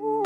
Ooh.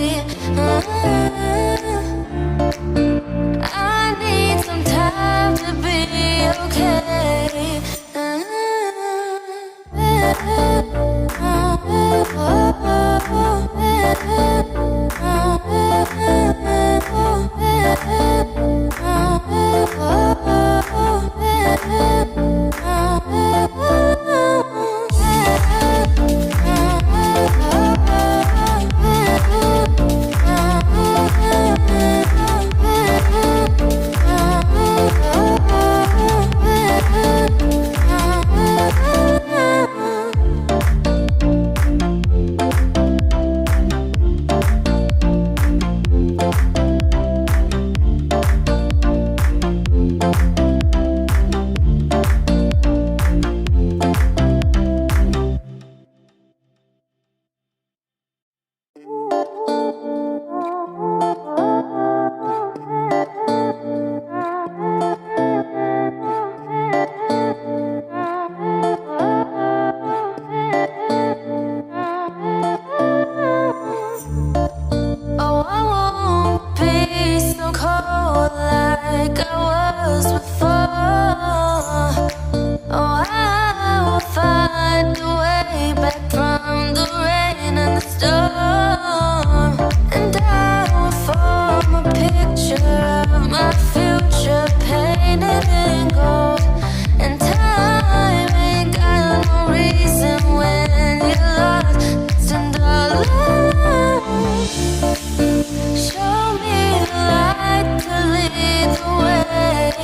yeah.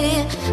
clear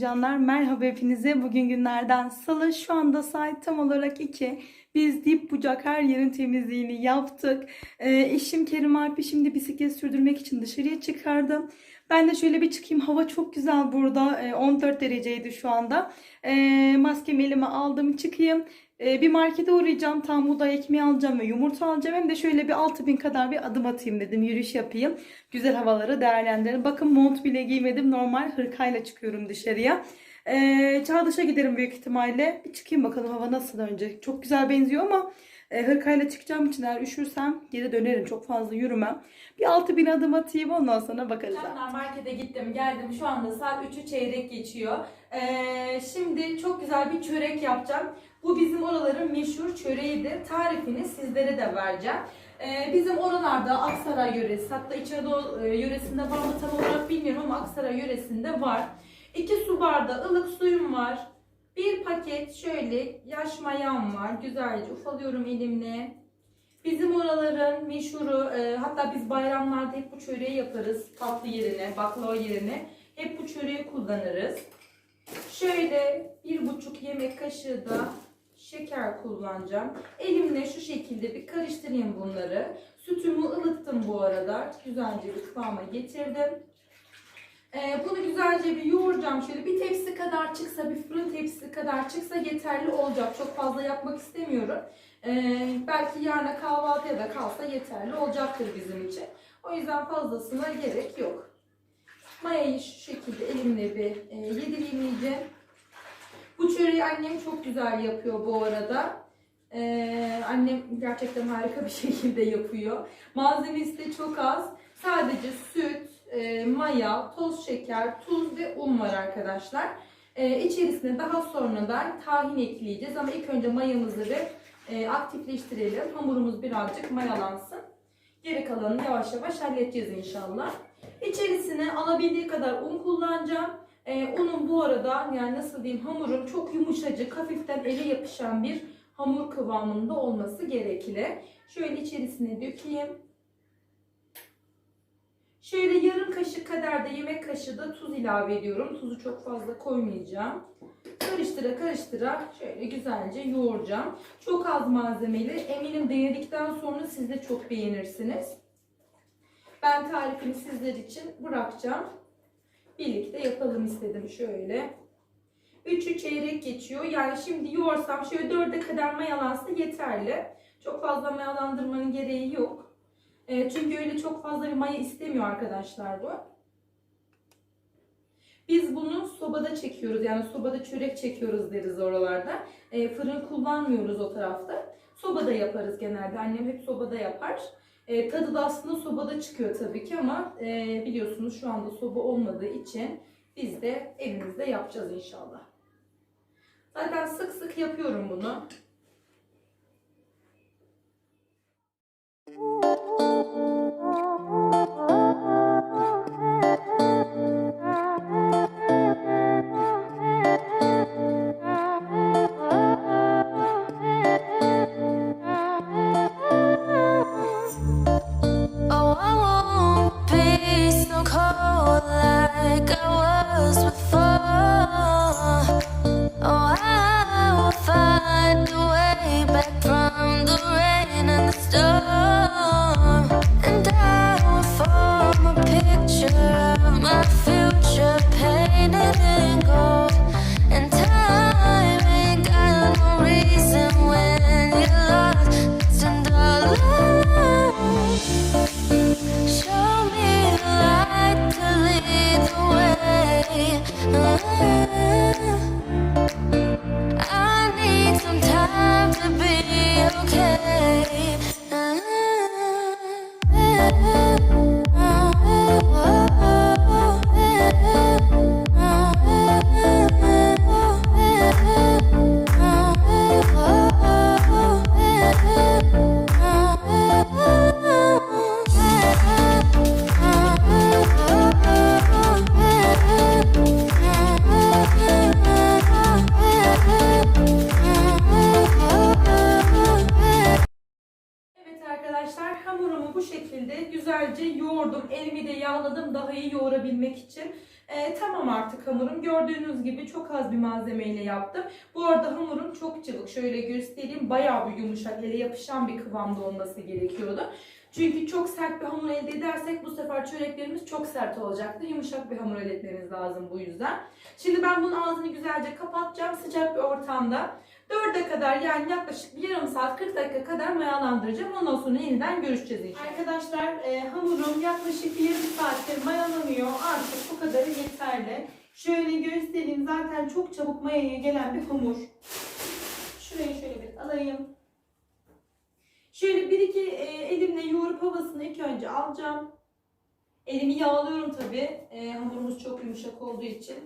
canlar. Merhaba hepinize. Bugün günlerden salı. Şu anda saat tam olarak 2. Biz dip bucak her yerin temizliğini yaptık. Ee, eşim Kerim Alp'i şimdi bisiklet sürdürmek için dışarıya çıkardım. Ben de şöyle bir çıkayım. Hava çok güzel burada. Ee, 14 dereceydi şu anda. Ee, maskemi elime aldım çıkayım. Ee, bir markete uğrayacağım. Tam buğday ekmeği alacağım ve yumurta alacağım. Hem de şöyle bir 6000 kadar bir adım atayım dedim. Yürüyüş yapayım. Güzel havaları değerlendirelim. Bakın mont bile giymedim. Normal hırkayla çıkıyorum dışarıya. Ee, Çağdaş'a giderim büyük ihtimalle. Bir çıkayım bakalım hava nasıl önce. Çok güzel benziyor ama E, hırkayla çıkacağım için eğer üşürsem geri dönerim. Çok fazla yürümem. Bir 6000 adım atayım ondan sonra bakarız. Canlar markete gittim geldim şu anda saat 3'ü çeyrek geçiyor. Ee, şimdi çok güzel bir çörek yapacağım. Bu bizim oraların meşhur çöreğidir. Tarifini sizlere de vereceğim. Ee, bizim oralarda Aksaray yöresi hatta İç e, yöresinde var mı tam olarak bilmiyorum ama Aksaray yöresinde var. 2 su bardağı ılık suyum var. Bir paket şöyle yaş mayam var. Güzelce ufalıyorum elimle. Bizim oraların meşhuru e, hatta biz bayramlarda hep bu çöreği yaparız. Tatlı yerine, baklava yerine hep bu çöreği kullanırız. Şöyle bir buçuk yemek kaşığı da şeker kullanacağım. Elimle şu şekilde bir karıştırayım bunları. Sütümü ılıttım bu arada. Güzelce bir kıvama getirdim. Ee, bunu güzelce bir yoğuracağım. Şöyle bir tepsi kadar çıksa, bir fırın tepsisi kadar çıksa yeterli olacak. Çok fazla yapmak istemiyorum. Ee, belki yarına kahvaltıya da kalsa yeterli olacaktır bizim için. O yüzden fazlasına gerek yok. Mayayı şu şekilde elimle bir e, yedireyim. Bu çöreği annem çok güzel yapıyor bu arada. Ee, annem gerçekten harika bir şekilde yapıyor. Malzemesi de çok az. Sadece süt, e, maya, toz şeker, tuz ve un var arkadaşlar. Ee, içerisine daha sonradan tahin ekleyeceğiz ama ilk önce mayamızı bir e, aktifleştirelim. Hamurumuz birazcık mayalansın. Geri kalanını yavaş yavaş halledeceğiz inşallah. İçerisine alabildiği kadar un kullanacağım. Ee, unun bu arada yani nasıl diyeyim hamurum çok yumuşacık, hafiften ele yapışan bir hamur kıvamında olması gerekli. Şöyle içerisine dökeyim. Şöyle yarım kaşık kadar da yemek kaşığı da tuz ilave ediyorum. Tuzu çok fazla koymayacağım. Karıştıra karıştıra şöyle güzelce yoğuracağım. Çok az malzemeli. Eminim denedikten sonra siz de çok beğenirsiniz. Ben tarifini sizler için bırakacağım. Birlikte yapalım istedim şöyle. Üçü çeyrek geçiyor. Yani şimdi yoğursam şöyle dörde kadar mayalansa yeterli. Çok fazla mayalandırmanın gereği yok. E, çünkü öyle çok fazla bir maya istemiyor arkadaşlar bu. Biz bunu sobada çekiyoruz. Yani sobada çörek çekiyoruz deriz oralarda. E, fırın kullanmıyoruz o tarafta. Sobada yaparız genelde. Annem hep sobada yapar. E, tadı da aslında sobada çıkıyor tabii ki ama e, biliyorsunuz şu anda soba olmadığı için biz de evimizde yapacağız inşallah. Zaten sık sık yapıyorum bunu. My future painted in gold. İçin. Ee, tamam artık hamurum. Gördüğünüz gibi çok az bir malzemeyle yaptım. Bu arada hamurum çok cıvık. Şöyle göstereyim. Bayağı bir yumuşak, ele yapışan bir kıvamda olması gerekiyordu. Çünkü çok sert bir hamur elde edersek bu sefer çöreklerimiz çok sert olacaktır. Yumuşak bir hamur elde etmemiz lazım bu yüzden. Şimdi ben bunun ağzını güzelce kapatacağım sıcak bir ortamda. 4'e kadar yani yaklaşık bir yarım saat 40 dakika kadar mayalandıracağım. Ondan sonra yeniden görüşeceğiz. Arkadaşlar e, hamurum yaklaşık yarım saattir mayalanıyor. Yeterli. Şöyle göstereyim. Zaten çok çabuk mayaya gelen bir hamur. Şurayı şöyle bir alayım. Şöyle bir iki e, elimle yoğurup havasını ilk önce alacağım. Elimi yağlıyorum tabi. E, hamurumuz çok yumuşak olduğu için.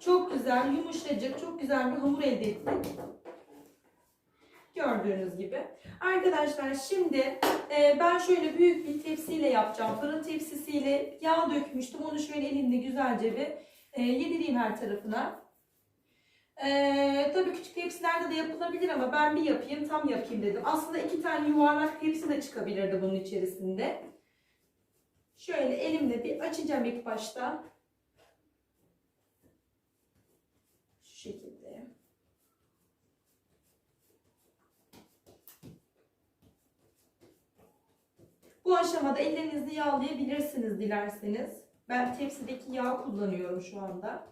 Çok güzel, yumuşacık, çok güzel bir hamur elde ettik. Gördüğünüz gibi. Arkadaşlar şimdi e, ben şöyle büyük bir tepsiyle yapacağım. Fırın tepsisiyle yağ dökmüştüm. Onu şöyle elimle güzelce bir e, yedireyim her tarafına. E, tabii küçük tepsilerde de yapılabilir ama ben bir yapayım, tam yapayım dedim. Aslında iki tane yuvarlak tepsi de çıkabilirdi bunun içerisinde. Şöyle elimle bir açacağım ilk başta. Şu şekilde. Bu aşamada ellerinizi yağlayabilirsiniz dilerseniz. Ben tepsideki yağ kullanıyorum şu anda.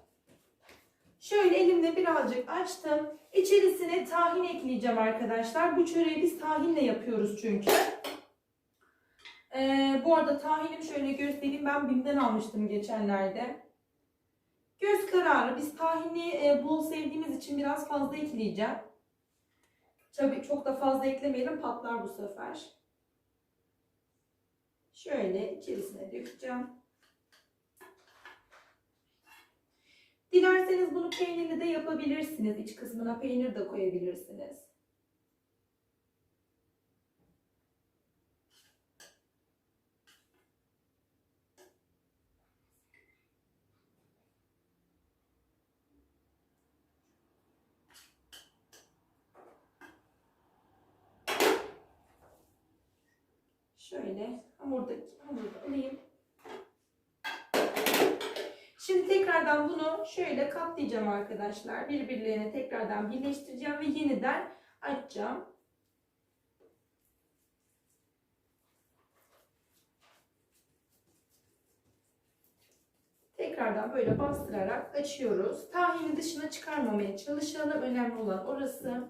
Şöyle elimle birazcık açtım. İçerisine tahin ekleyeceğim arkadaşlar. Bu çöreği biz tahinle yapıyoruz çünkü. Ee, bu arada tahinim şöyle göstereyim. Ben BİM'den almıştım geçenlerde. Göz kararı. Biz tahini e, bol sevdiğimiz için biraz fazla ekleyeceğim. Tabii çok da fazla eklemeyelim patlar bu sefer. Şöyle içerisine dökeceğim. Dilerseniz bunu peynirli de yapabilirsiniz. İç kısmına peynir de koyabilirsiniz. Hamurdaki hamuru alayım. Şimdi tekrardan bunu şöyle katlayacağım arkadaşlar. Birbirlerine tekrardan birleştireceğim ve yeniden açacağım. Tekrardan böyle bastırarak açıyoruz. Tahini dışına çıkarmamaya çalışalım. Önemli olan orası.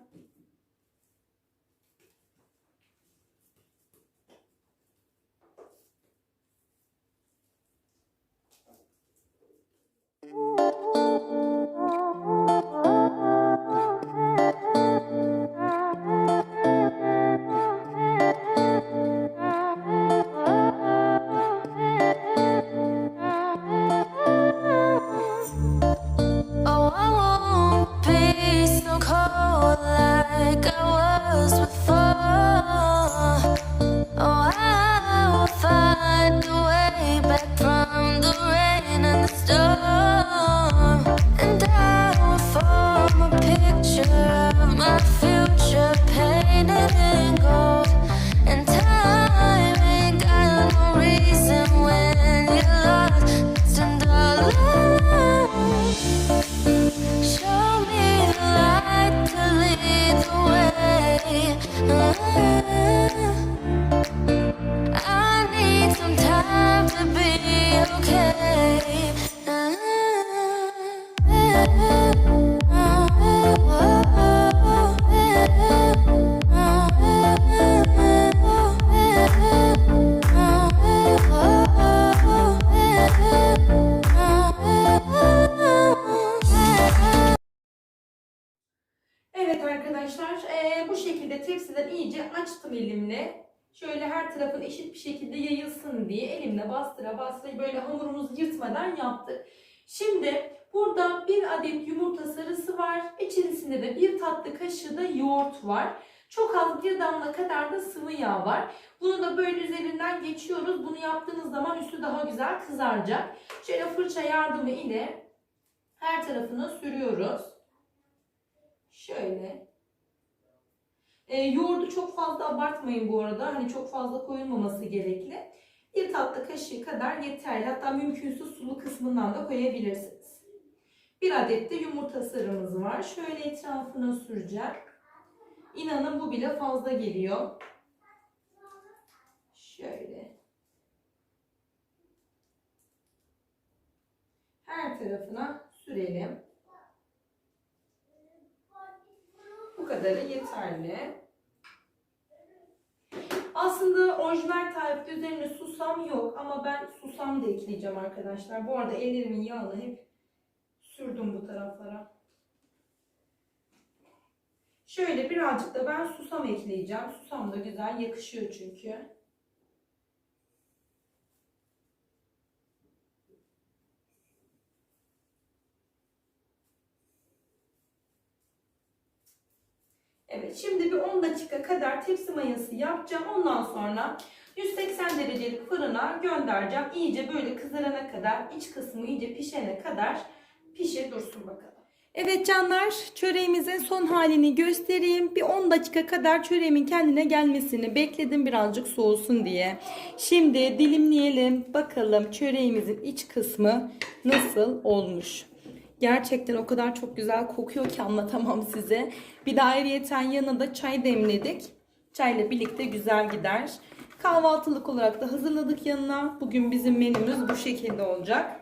Arkadaşlar eee, bu şekilde tepsiden iyice açtım elimle. Şöyle her tarafın eşit bir şekilde yayılsın diye elimle bastıra bastıra böyle hamurumuzu yırtmadan yaptık. Şimdi burada bir adet yumurta sarısı var. İçerisinde de bir tatlı kaşığı da yoğurt var. Çok az bir damla kadar da sıvı yağ var. Bunu da böyle üzerinden geçiyoruz. Bunu yaptığınız zaman üstü daha güzel kızaracak. Şöyle fırça yardımı ile her tarafına sürüyoruz. Şöyle. E, yoğurdu çok fazla abartmayın bu arada. Hani çok fazla koyulmaması gerekli. Bir tatlı kaşığı kadar yeterli. Hatta mümkünse sulu kısmından da koyabilirsiniz. Bir adet de yumurta sarımız var. Şöyle etrafına süreceğim. İnanın bu bile fazla geliyor. Şöyle. Her tarafına sürelim. Bu kadarı yeterli. Aslında orijinal tarifte üzerine susam yok ama ben susam da ekleyeceğim arkadaşlar. Bu arada ellerimin yağını hep sürdüm bu taraflara. Şöyle birazcık da ben susam ekleyeceğim. Susam da güzel yakışıyor çünkü. Evet şimdi bir 10 dakika kadar tepsi mayası yapacağım. Ondan sonra 180 derecelik fırına göndereceğim. İyice böyle kızarana kadar, iç kısmı iyice pişene kadar pişir dursun bakalım. Evet canlar çöreğimizin son halini göstereyim. Bir 10 dakika kadar çöreğimin kendine gelmesini bekledim birazcık soğusun diye. Şimdi dilimleyelim bakalım çöreğimizin iç kısmı nasıl olmuş. Gerçekten o kadar çok güzel kokuyor ki anlatamam size. Bir de ayrıyeten yanına da çay demledik. Çayla birlikte güzel gider. Kahvaltılık olarak da hazırladık yanına. Bugün bizim menümüz bu şekilde olacak.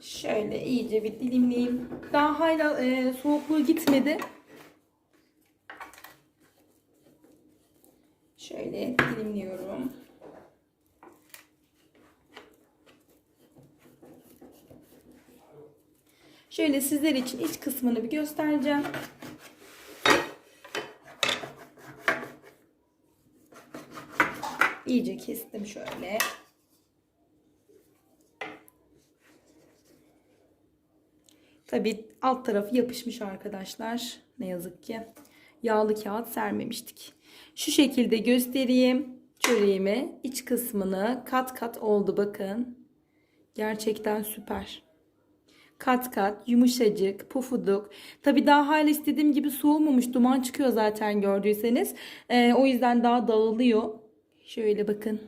Şöyle iyice bir dilimleyeyim. Daha hala e, soğukluğu gitmedi. Şöyle dilimliyorum. Şöyle sizler için iç kısmını bir göstereceğim. İyice kestim şöyle. Tabii alt tarafı yapışmış arkadaşlar. Ne yazık ki. Yağlı kağıt sermemiştik. Şu şekilde göstereyim. Çöreğimi iç kısmını kat kat oldu bakın. Gerçekten süper. Kat kat yumuşacık pufuduk. Tabii daha hala istediğim gibi soğumamış. Duman çıkıyor zaten gördüyseniz. Ee, o yüzden daha dağılıyor. Şöyle bakın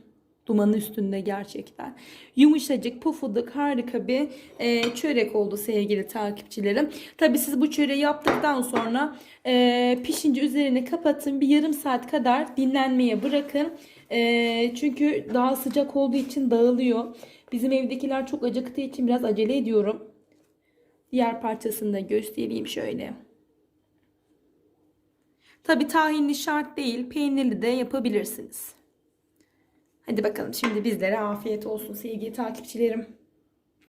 dumanın üstünde gerçekten. Yumuşacık, pufuduk, harika bir e, çörek oldu sevgili takipçilerim. Tabi siz bu çöreği yaptıktan sonra e, pişince üzerini kapatın. Bir yarım saat kadar dinlenmeye bırakın. E, çünkü daha sıcak olduğu için dağılıyor. Bizim evdekiler çok acıktığı için biraz acele ediyorum. Diğer parçasını da göstereyim şöyle. Tabi tahinli şart değil. Peynirli de yapabilirsiniz. Hadi bakalım şimdi bizlere afiyet olsun sevgili takipçilerim.